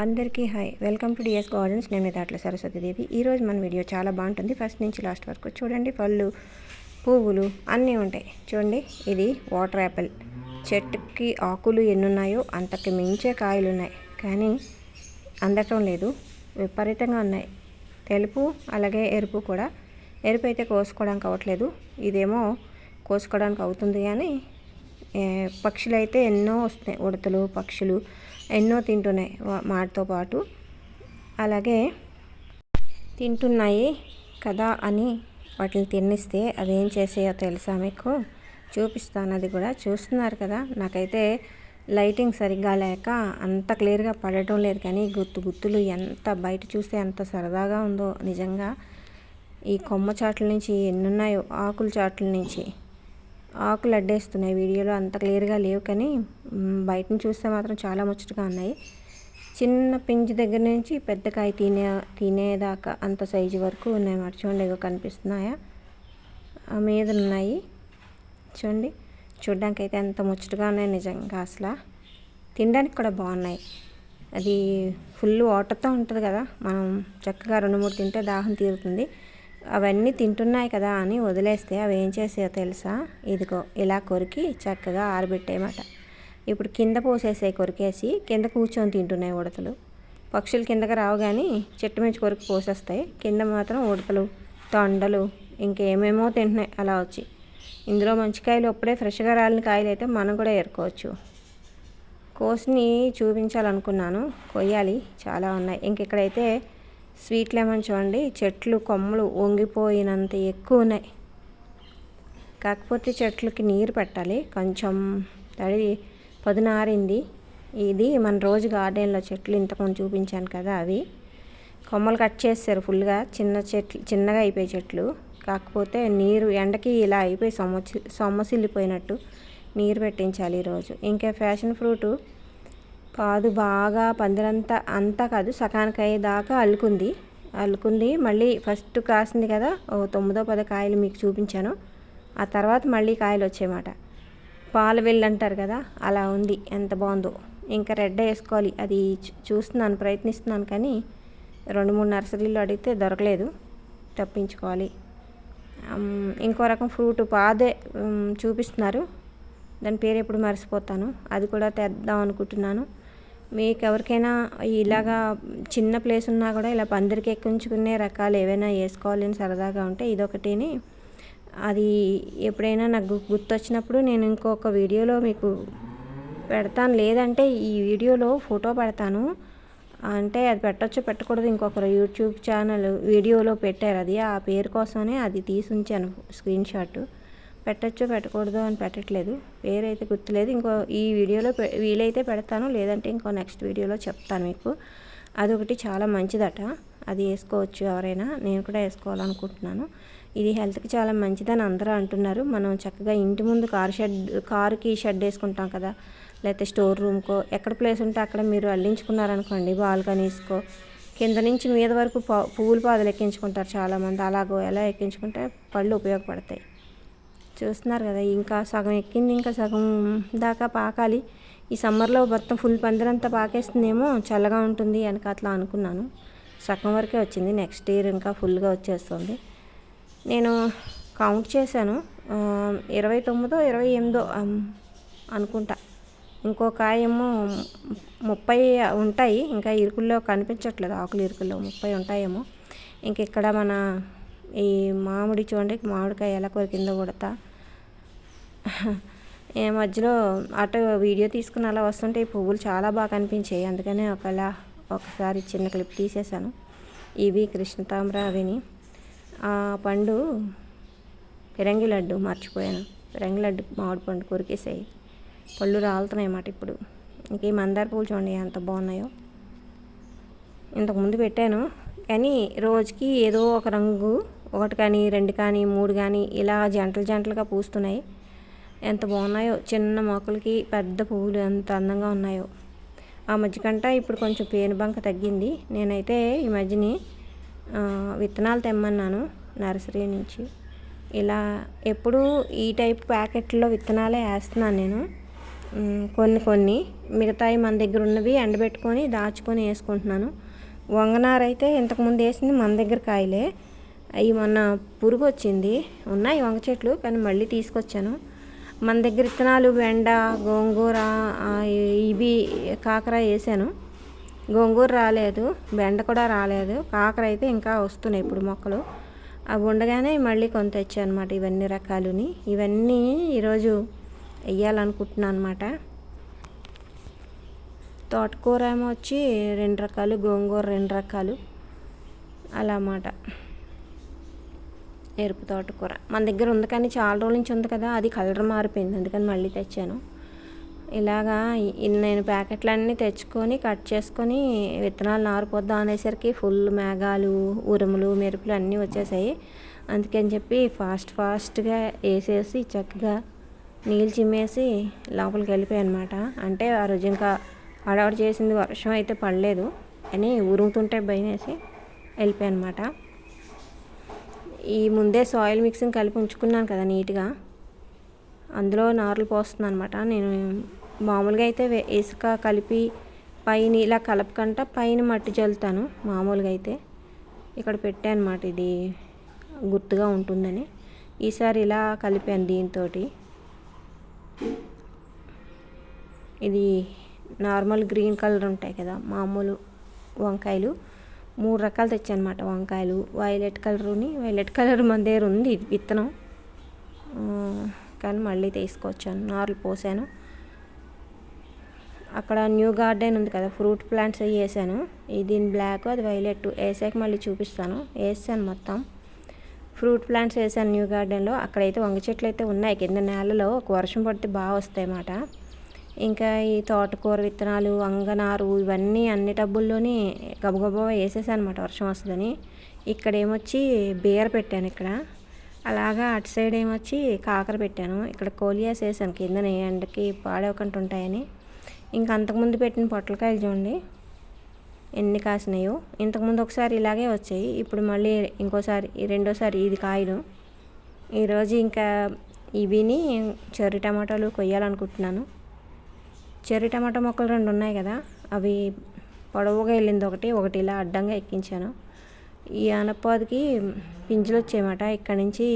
అందరికీ hi. Welcome to DS gardens. నేను మీ దాంట్లో ఈరోజు మన వీడియో చాలా బాగుంటుంది. ఫస్ట్ నుంచి లాస్ట్ వరకు చూడండి. పళ్ళు పువ్వులు అన్నీ ఉంటాయి. చూడండి. ఇది వాటర్ యాపిల్. చెట్టుకి ఆకులు ఎన్ని ఉన్నాయో అంతకు మించే కాయలు ఉన్నాయి. కానీ అందటం లేదు. విపరీతంగా ఉన్నాయి. తెలుపు అలాగే ఎరుపు కూడా. ఎరుపు అయితే కోసుకోవడానికి అవ్వట్లేదు. ఇదేమో కోసుకోవడానికి అవుతుంది కానీ పక్షులు అయితే ఎన్నో వస్తున్నాయి. ఉడతలు పక్షులు ఎన్నో తింటున్నాయి మాటతో పాటు. అలాగే తింటున్నాయి కదా అని వాటిని తిన్నిస్తే అవి ఏం చేసాయో తెలుసా మీకు? చూపిస్తాను అది కూడా చూస్తున్నారు కదా. నాకైతే లైటింగ్ సరిగ్గా లేక అంత క్లియర్గా పడటం లేదు కానీ గుత్తు గుత్తులు ఎంత బయట చూస్తే ఎంత సరదాగా ఉందో. నిజంగా ఈ కొమ్మ చాట్ల నుంచి ఎన్ని ఉన్నాయో ఆకుల చాట్ల నుంచి. ఆకులు అడ్డేస్తున్నాయి వీడియోలో అంత క్లియర్గా లేవు కానీ బయటను చూస్తే మాత్రం చాలా ముచ్చటగా ఉన్నాయి. చిన్న పింజి దగ్గర నుంచి పెద్ద కాయ తినే తినేదాకా అంత సైజు వరకు ఉన్నాయి మరి చూడండి ఇగో కనిపిస్తున్నాయా? ఆ మీద ఉన్నాయి. చూడండి చూడడానికి అయితే ఎంత ముచ్చటగా ఉన్నాయి నిజంగా అసలు. తినడానికి కూడా బాగున్నాయి. అది ఫుల్ వాటర్తో ఉంటుంది కదా మనం చక్కగా రెండు మూడు తింటే దాహం తీరుతుంది. అవన్నీ తింటున్నాయి కదా అని వదిలేస్తే అవి ఏం చేసాయో తెలుసా? ఇదిగో ఇలా కొరికి చక్కగా ఆరబెట్టేయమాట. ఇప్పుడు కింద పోసేసాయి కొరికేసి కింద కూర్చొని తింటున్నాయి ఉడతలు. పక్షులు కిందకి రావు కానీ చెట్టు మించి కొరికి పోసేస్తాయి. కింద మాత్రం ఉడతలు తొండలు ఇంకేమేమో తింటున్నాయి అలా వచ్చి. ఇందులో మంచి కాయలు అప్పుడే ఫ్రెష్గా రాలిన కాయలు అయితే మనం కూడా ఏరుకోవచ్చు. కోసిని చూపించాలనుకున్నాను. కొయ్యాలి. చాలా ఉన్నాయి. ఇంక ఇక్కడైతే స్వీట్ లెమన్ చూడండి. చెట్లు కొమ్మలు వంగిపోయినంత ఎక్కువ ఉన్నాయి. కాకపోతే చెట్లకి నీరు పెట్టాలి. కొంచెం తడి పొదునారింది. ఇది మన రోజు గార్డెన్లో చెట్లు ఇంతకుముందు చూపించాను కదా అవి. కొమ్మలు కట్ చేస్తారు ఫుల్గా. చిన్న చెట్లు చిన్నగా అయిపోయి చెట్లు. కాకపోతే నీరు ఎండకి ఇలా అయిపోయి సొమ్మసి సొమ్మసిల్లిపోయినట్టు నీరు పెట్టించాలి ఈరోజు. ఇంకా ఫ్యాషన్ ఫ్రూటు కాదు బాగా పందిరంతా అంతా కాదు సకానికి అయ్యేదాకా అల్లుకుంది. అల్లుకుంది మళ్ళీ ఫస్ట్ కాసింది కదా ఓ తొమ్మిదో పదో కాయలు మీకు చూపించాను. ఆ తర్వాత మళ్ళీ కాయలు వచ్చాయన్నమాట పాల వెల్లు అంటారు కదా అలా ఉంది ఎంత బాగుందో. ఇంకా రెడ్ వేసుకోవాలి అది చూస్తున్నాను ప్రయత్నిస్తున్నాను కానీ రెండు మూడు నర్సరీలు అడిగితే దొరకలేదు తప్పించుకోవాలి. ఇంకో రకం ఫ్రూట్ పాదే చూపిస్తున్నారు. దాని పేరు ఎప్పుడు మర్చిపోతాను అది కూడా తెద్దాం అనుకుంటున్నాను. మీకు ఎవరికైనా ఇలాగా చిన్న ప్లేస్ ఉన్నా కూడా ఇలా పందిరికి ఎక్కించుకునే రకాలు ఏవైనా వేసుకోవాలని సరదాగా ఉంటే ఇదొకటిని. అది ఎప్పుడైనా నాకు గుర్తొచ్చినప్పుడు నేను ఇంకొక వీడియోలో మీకు పెడతాను. లేదంటే ఈ వీడియోలో ఫోటో పెడతాను. అంటే అది పెట్టచ్చు పెట్టకూడదు ఇంకొకరు యూట్యూబ్ ఛానల్ వీడియోలో పెట్టారు. అది ఆ పేరు కోసమనే అది తీసి ఉంచాను స్క్రీన్ షాట్. పెట్టచ్చో పెట్టకూడదు అని పెట్టట్లేదు. పేరైతే గుర్తులేదు. ఇంకో ఈ వీడియోలో పె- వీలైతే పెడతాను. లేదంటే ఇంకో నెక్స్ట్ వీడియోలో చెప్తాను మీకు. అదొకటి చాలా మంచిదట. అది వేసుకోవచ్చు ఎవరైనా. నేను కూడా వేసుకోవాలనుకుంటున్నాను. ఇది హెల్త్కి చాలా మంచిదని అందరూ అంటున్నారు. మనం చక్కగా ఇంటి ముందు కార్ షెడ్ కారుకి షెడ్ వేసుకుంటాం కదా. లేకపోతే స్టోర్ రూమ్కో ఎక్కడ ప్లేస్ ఉంటే అక్కడ మీరు అల్లించుకున్నారనుకోండి బాల్కనీస్కో కింద నుంచి మీద వరకు పువ్వులు పాదలు పాదులు ఎక్కించుకుంటారు చాలామంది. అలాగో ఎలా ఎక్కించుకుంటే పళ్ళు ఉపయోగపడతాయి. చూస్తున్నారు కదా ఇంకా సగం ఎక్కింది ఇంకా సగం దాకా పాకాలి. ఈ సమ్మర్లో మొత్తం ఫుల్ పందిరంతా పాకేస్తుందేమో చల్లగా ఉంటుంది వెనక అట్లా అనుకున్నాను. సగం వరకే వచ్చింది నెక్స్ట్ ఇయర్ ఇంకా ఫుల్గా వచ్చేస్తుంది. నేను కౌంట్ చేశాను ఇరవై తొమ్మిదో ఇరవై ఎనిమిదో అనుకుంటా. ఇంకో కాయేమో ముప్పై ఉంటాయి ఇంకా ఇరుకుల్లో కనిపించట్లేదు ఆకులు ఇరుకుల్లో ముప్పై ఉంటాయేమో. ఇంక ఇక్కడ మన ఈ మామిడి చూడండి మామిడికాయ ఎలా కొరికిందో కొడతా. మధ్యలో అటు వీడియో తీసుకుని అలా వస్తుంటే ఈ పువ్వులు చాలా బాగా కనిపించాయి. అందుకనే ఒకలా ఒకసారి చిన్న క్లిప్ తీసేశాను. ఇవి కృష్ణతామ్ర అవిని ఆ పండు పిరంగి లడ్డు మర్చిపోయాను. పిరంగి లడ్డు మామిడి పండు కొరికేసాయి. పళ్ళు రాలుతున్నాయి అన్నమాట ఇప్పుడు. ఇంక ఈ మందార పూలు చూడండి ఎంత బాగున్నాయో. ఇంతకుముందు పెట్టాను. కానీ రోజుకి ఏదో ఒక రంగు ఒకటి కానీ రెండు కానీ మూడు కానీ ఇలా జంటలు జంటలుగా పూస్తున్నాయి. ఎంత బాగున్నాయో చిన్న మొక్కలకి పెద్ద పువ్వులు ఎంత అందంగా ఉన్నాయో. ఆ మధ్యకంట ఇప్పుడు కొంచెం పేను బంక తగ్గింది. నేనైతే ఈ మధ్యని విత్తనాలు తెమ్మన్నాను నర్సరీ నుంచి. ఇలా ఎప్పుడూ ఈ టైప్ ప్యాకెట్లో విత్తనాలే వేస్తున్నాను నేను. కొన్ని కొన్ని మిగతాయి మన దగ్గర ఉన్నవి ఎండబెట్టుకొని దాచుకొని వేసుకుంటున్నాను. వంగనారు అయితే ఇంతకుముందు వేసింది మన దగ్గర కాయలే. అవి మొన్న పురుగు వచ్చింది. ఉన్నాయి వంగ చెట్లు కానీ మళ్ళీ తీసుకొచ్చాను. మన దగ్గర విత్తనాలు బెండ గోంగూర ఇవి కాకర వేసాను. గోంగూర రాలేదు బెండ కూడా రాలేదు. కాకర అయితే ఇంకా వస్తున్నాయి ఇప్పుడు మొక్కలు. అవి ఉండగానే మళ్ళీ కొంత తెచ్చాను అనమాట ఇవన్నీ రకాలుని. ఇవన్నీ ఈరోజు వేయాలనుకుంటున్నాను అనమాట తోటకూర ఏమో వచ్చి రెండు రకాలు గోంగూర రెండు రకాలు. అలా అన్నమాట. ఎరుపు తోటకూర. మన దగ్గర ఉంది కానీ చాలా రోజుల నుంచి ఉంది కదా అది కలర్ మారిపోయింది. అందుకని మళ్ళీ తెచ్చాను. ఇలాగా నేను ప్యాకెట్లన్నీ తెచ్చుకొని కట్ చేసుకొని విత్తనాలు నారిపోద్దాం అనేసరికి ఫుల్ మేఘాలు ఉరుములు మెరుపులు అన్నీ వచ్చేసాయి. అందుకని చెప్పి ఫాస్ట్ ఫాస్ట్గా వేసేసి చక్కగా నీళ్ళు చిమ్మేసి లోపలికి వెళ్ళిపోయాయి అనమాట అంటే ఆ రోజు ఇంకా హడావుడి చేసింది వర్షం అయితే పడలేదు. అని ఉరుముతుంటే భయం వేసి వెళ్ళిపోయాయి అనమాట ఈ ముందే సాయిల్ మిక్సింగ్ కలిపి ఉంచుకున్నాను కదా నీట్గా. అందులో నారులు పోస్తున్నాను అనమాట నేను మామూలుగా అయితే వే- ఇసుక కలిపి పైన ఇలా కలపకంట పైన మట్టి చల్లుతాను మామూలుగా అయితే. ఇక్కడ పెట్టాను అనమాట ఇది గుర్తుగా ఉంటుందని. ఈసారి ఇలా కలిపాను దీంతో ఇది నార్మల్ గ్రీన్ కలర్ ఉంటాయి కదా మామూలు వంకాయలు. మూడు రకాలు తెచ్చానమాట వంకాయలు. వైలెట్ కలరుని వైలెట్ కలర్ మన దగ్గర ఉంది విత్తనం. కానీ మళ్ళీ తీసుకొచ్చాను. నార్లు పోసాను. అక్కడ న్యూ గార్డెన్ ఉంది కదా ఫ్రూట్ ప్లాంట్స్ అవి వేసాను. ఇది బ్లాక్ అది వైలెట్ వేసాక మళ్ళీ చూపిస్తాను. వేసాను మొత్తం. ఫ్రూట్ ప్లాంట్స్ వేసాను న్యూ గార్డెన్లో. అక్కడైతే వంగ చెట్లు అయితే ఉన్నాయి. కింద నేలలో ఒక వర్షం పడితే బాగా వస్తాయి అన్నమాట ఇంకా ఈ తోటకూర విత్తనాలు అంగనారు ఇవన్నీ అన్ని టబ్బుల్లోనే గబగబా వేసేసాను అనమాట వర్షం వస్తుందని. ఇక్కడ ఏమొచ్చి బీర పెట్టాను ఇక్కడ. అలాగా అటు సైడ్ ఏమొచ్చి కాకర పెట్టాను. ఇక్కడ కోలియాస్ వేసాను కింద ఎండకి పాడవకుండా ఉంటాయని. ఇంకా అంతకుముందు పెట్టిన పొట్లకాయలు చూడండి ఎన్ని కాసినాయో. ఇంతకుముందు ఒకసారి ఇలాగే వచ్చాయి. ఇప్పుడు మళ్ళీ ఇంకోసారి రెండోసారి ఇది కాయలు. ఈరోజు ఇంకా ఇవిని చెర్రీ టమాటాలు కొయ్యాలనుకుంటున్నాను. చెర్రీ టమాటా మొక్కలు రెండు ఉన్నాయి కదా అవి పొడవుగా వెళ్ళింది ఒకటి ఒకటి ఇలా అడ్డంగా ఎక్కించాను. ఈ ఆనపాదికి పింజలు వచ్చాయన్నమాట ఇక్కడ నుంచి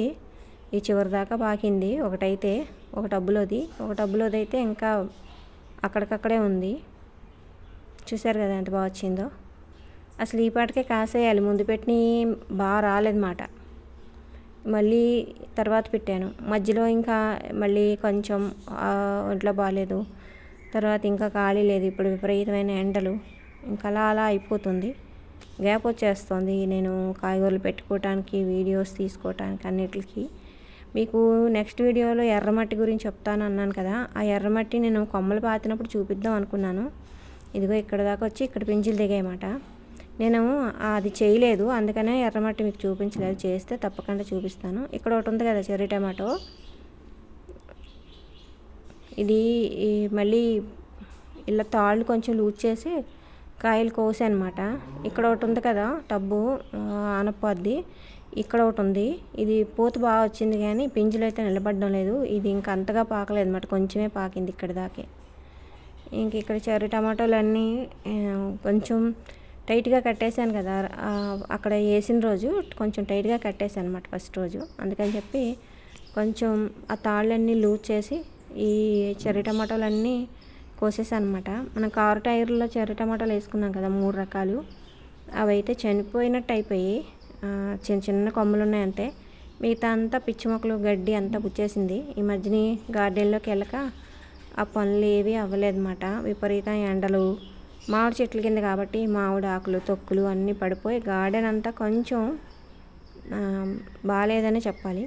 ఈ చివరి దాకా పాకింది. ఒకటైతే ఒక టబ్బులోది. ఒక టబ్బులోది అయితే ఇంకా అక్కడికక్కడే ఉంది. చూసారు కదా ఎంత బాగా వచ్చిందో. అసలు ఈ పాటకే కాసేయాలి. ముందు పెట్టిన బాగా రాలేదన్నమాట. మళ్ళీ తర్వాత పెట్టాను. మధ్యలో ఇంకా మళ్ళీ కొంచెం ఒంట్లో బాగాలేదు. తర్వాత ఇంకా ఖాళీ లేదు. ఇప్పుడు విపరీతమైన ఎండలు. ఇంకా అలా అలా అయిపోతుంది. గ్యాప్ వచ్చేస్తుంది. నేను కాయగూరలు పెట్టుకోవటానికి వీడియోస్ తీసుకోవటానికి అన్నిటికి. మీకు నెక్స్ట్ వీడియోలో ఎర్రమట్టి గురించి చెప్తాను అన్నాను కదా. ఆ ఎర్రమట్టి నేను కొమ్మలు పాతినప్పుడు చూపిద్దాం అనుకున్నాను. ఇదిగో ఇక్కడ దాకా వచ్చి ఇక్కడ పింజులు దిగాయమాట. నేను అది చేయలేదు. అందుకనే ఎర్రమట్టి మీకు చూపించలేదు. చేస్తే తప్పకుండా చూపిస్తాను. ఇక్కడ ఒకటి ఉంది కదా చెర్రీ టమాటో. ఇది ఈ మళ్ళీ ఇలా తాళ్ళు కొంచెం లూజ్ చేసి కాయలు కోసి అనమాట ఇక్కడ ఒకటి ఉంది కదా టబ్బు ఆనపద్ది. ఇక్కడ ఒకటి ఉంది. ఇది పూత బాగా వచ్చింది కానీ పింజలు అయితే నిలబడడం లేదు. ఇది ఇంకా అంతగా పాకలేదు అనమాట కొంచెమే పాకింది ఇక్కడ దాకే. ఇంక ఇక్కడ చెర్రీ టమాటోలు అన్నీ కొంచెం టైట్గా కట్టేశాను కదా. అక్కడ వేసిన రోజు కొంచెం టైట్గా కట్టేశాను అనమాట ఫస్ట్ రోజు. అందుకని చెప్పి కొంచెం ఆ తాళ్ళన్నీ లూజ్ చేసి ఈ చెర్రీ టమాటోలన్నీ కోసేసాను అనమాట మనం కారు టైర్లో చెర్రీ టమాటాలు వేసుకున్నాం కదా మూడు రకాలు. అవి అయితే చనిపోయినట్టు అయిపోయి చిన్న చిన్న కొమ్మలు ఉన్నాయి అంతే మిగతా అంతా పిచ్చి మొక్కలు గడ్డి అంతా పుచ్చేసింది. ఈ మధ్యని గార్డెన్లోకి వెళ్ళక ఆ పనులు ఏవి అవ్వలేదన్నమాట. విపరీతం ఎండలు మామిడి చెట్ల కింద కాబట్టి మామిడి ఆకులు తొక్కులు అన్నీ పడిపోయి గార్డెన్ అంతా కొంచెం బాగాలేదనే చెప్పాలి.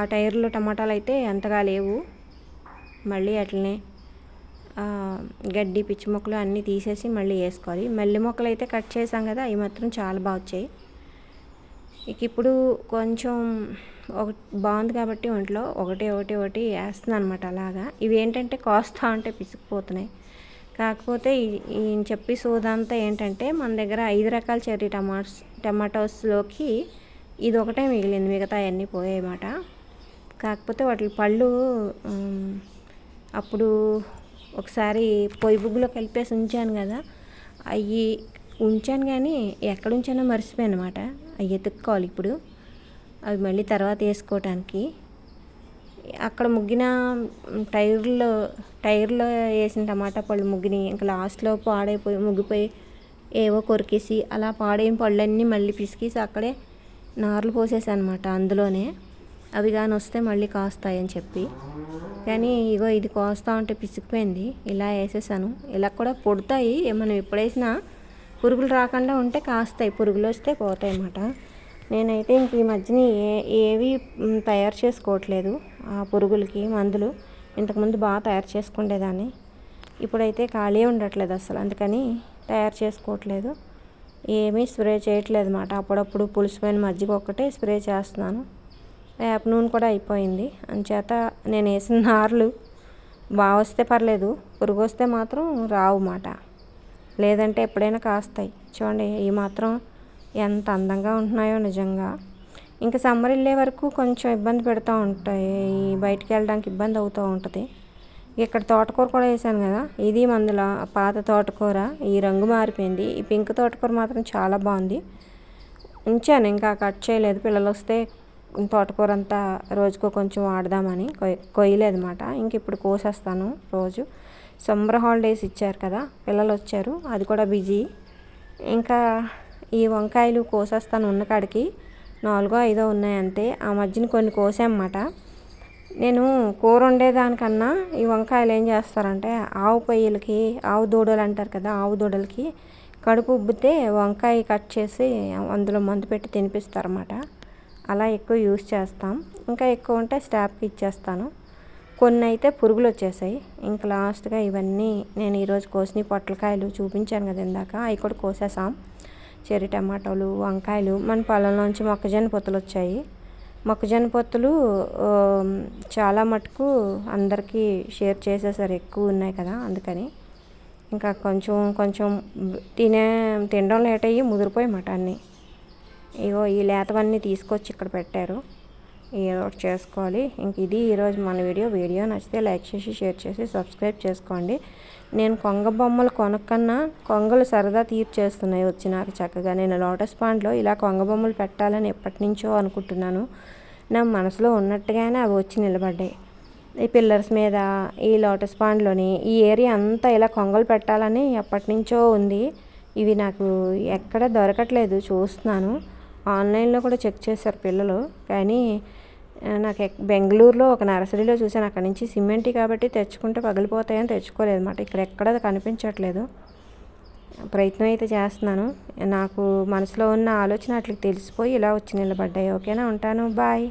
ఆ టైర్లో టమాటాలు అయితే అంతగా లేవు. మళ్ళీ అట్లనే గడ్డి పిచ్చి మొక్కలు అన్నీ తీసేసి మళ్ళీ వేసుకోవాలి. మల్లె మొక్కలు అయితే కట్ చేసాం కదా అవి మాత్రం చాలా బాగా వచ్చాయి. ఇక ఇప్పుడు కొంచెం ఒక బాగుంది కాబట్టి ఒంట్లో ఒకటి ఒకటి ఒకటి వేస్తున్నాను అనమాట అలాగా. ఇవి ఏంటంటే కాస్తా ఉంటే పిసికిపోతున్నాయి. కాకపోతే ఈ- ఈయన చెప్పి సోదంతా ఏంటంటే మన దగ్గర ఐదు రకాల చెర్రీ టమాటోస్ టమాటోస్లోకి ఇది ఒకటే మిగిలింది మిగతా అన్నీ పోయాయన్నమాట. కాకపోతే వాటి పళ్ళు అప్పుడు ఒకసారి పొయ్యి బుగ్గులో కలిపేసి ఉంచాను కదా అవి ఉంచాను కానీ ఎక్కడ ఉంచానో మర్చిపోయాను అనమాట అవి ఎతుక్కోవాలి ఇప్పుడు. అవి మళ్ళీ తర్వాత వేసుకోవటానికి. అక్కడ ముగ్గిన టైర్లో టైర్లో వేసిన టమాటా పళ్ళు ముగ్గిని ఇంకా లాస్ట్లో పాడైపోయి ముగ్గిపోయి ఏవో కొరికేసి అలా పాడైన పళ్ళన్నీ మళ్ళీ పిసికేసి అక్కడే నార్లు పోసేసాను అనమాట అందులోనే. అవి కానీ వస్తే మళ్ళీ కాస్తాయని చెప్పి. కానీ ఇగో ఇది కోస్తా ఉంటే పిసికిపోయింది. ఇలా వేసేసాను. ఇలా కూడా పొడతాయి. మనం ఎప్పుడేసినా పురుగులు రాకుండా ఉంటే కాస్తాయి. పురుగులు వస్తే పోతాయి అన్నమాట. నేనైతే ఇంక ఈ మధ్యన ఏ ఏవి తయారు చేసుకోవట్లేదు ఆ పురుగులకి మందులు. ఇంతకుముందు బాగా తయారు చేసుకునేదాన్ని ఇప్పుడైతే ఖాళీ ఉండట్లేదు అసలు. అందుకని తయారు చేసుకోవట్లేదు. ఏమీ స్ప్రే చేయట్లేదు అన్నమాట. అప్పుడప్పుడు పులిసిపోయిన మజ్జిగ ఒక్కటే స్ప్రే చేస్తున్నాను. వేప నూనె కూడా అయిపోయింది. అంచేత నేను వేసిన నార్లు బాగా వస్తే పర్లేదు పురుగు వస్తే మాత్రం రావు మాట. లేదంటే ఎప్పుడైనా కాస్తాయి. చూడండి ఈ మాత్రం ఎంత అందంగా ఉంటున్నాయో నిజంగా. ఇంకా సమ్మర్ వెళ్ళే వరకు కొంచెం ఇబ్బంది పెడతా ఉంటాయి. బయటికి వెళ్ళడానికి ఇబ్బంది అవుతూ ఉంటుంది. ఇక్కడ తోటకూర కూడా వేసాను కదా ఇది మందుల? పాత తోటకూర. ఈ రంగు మారిపోయింది. ఈ పింక్ తోటకూర మాత్రం చాలా బాగుంది. ఉంచాను ఇంకా కట్ చేయలేదు. పిల్లలు వస్తే తోటకూర అంతా రోజుకో కొంచెం వాడదామని కొయ్- కొయ్యలేదన్నమాట. ఇంక ఇప్పుడు కోసేస్తాను రోజు. సమ్మర్ హాలిడేస్ ఇచ్చారు కదా పిల్లలు వచ్చారు అది కూడా బిజీ. ఇంకా ఈ వంకాయలు కోసేస్తాను ఉన్న కాడికి. నాలుగో ఐదో ఉన్నాయి అంతే ఆ మధ్యన కొన్ని కోసామన్నమాట. నేను కూర వండేదానికన్నా ఈ వంకాయలు ఏం చేస్తారంటే ఆవు పొయ్యిలకి ఆవు దూడలు అంటారు కదా ఆవు దూడలకి కడుపు ఉబ్బితే వంకాయ కట్ చేసి అందులో మందు పెట్టి తినిపిస్తారన్నమాట. అలా ఎక్కువ యూస్ చేస్తాం. ఇంకా ఎక్కువ ఉంటే స్టాఫ్కి ఇచ్చేస్తాను. కొన్ని అయితే పురుగులు వచ్చేసాయి ఇంకా లాస్ట్గా ఇవన్నీ నేను ఈరోజు కోసిన పొట్లకాయలు చూపించాను కదా ఇందాక. అవి కూడా కోసేసాం. చెర్రి టమాటాలు వంకాయలు. మన పొలంలోంచి మొక్కజొన్న పొత్తులు వచ్చాయి మొక్కజొన్న పొత్తులు చాలా మటుకు అందరికీ షేర్ చేసేసారు. ఎక్కువ ఉన్నాయి కదా అందుకని. ఇంకా కొంచెం కొంచెం తినే తినడం లేట్ అయ్యి ముదిరిపోయి మాట అన్నీ ఇగో ఈ లేతవన్నీ తీసుకొచ్చి ఇక్కడ పెట్టారు. ఏదో ఒకటి చేసుకోవాలి. ఇంక ఇది ఈరోజు మన వీడియో. వీడియో నచ్చితే లైక్ చేసి షేర్ చేసి సబ్స్క్రైబ్ చేసుకోండి. నేను కొంగ బొమ్మలు కొనక్కన్నా కొంగలు సరదా తీర్చేస్తున్నాయి వచ్చి నాకు చక్కగా. నేను లోటస్ పాండ్లో ఇలా కొంగ బొమ్మలు పెట్టాలని ఎప్పటి నుంచో అనుకుంటున్నాను. నా మనసులో ఉన్నట్టుగానే అవి వచ్చి నిలబడ్డాయి. ఈ పిల్లర్స్ మీద ఈ లోటస్ పాండ్లోని ఈ ఏరియా అంతా ఇలా కొంగలు పెట్టాలని ఎప్పటి నుంచో ఉంది. ఇవి నాకు ఎక్కడ దొరకట్లేదు చూస్తున్నాను. ఆన్లైన్లో కూడా చెక్ చేశారు పిల్లలు. కానీ నాకు బెంగళూరులో ఒక నర్సరీలో చూశాను. అక్కడ నుంచి సిమెంట్ కాబట్టి తెచ్చుకుంటే పగిలిపోతాయని తెచ్చుకోలేదు అనమాట ఇక్కడ ఎక్కడ అది కనిపించట్లేదు. ప్రయత్నం అయితే చేస్తున్నాను. నాకు మనసులో ఉన్న ఆలోచన అట్లకి తెలిసిపోయి ఇలా వచ్చి నిలబడ్డాయి. ఓకేనా? ఉంటాను. బాయ్.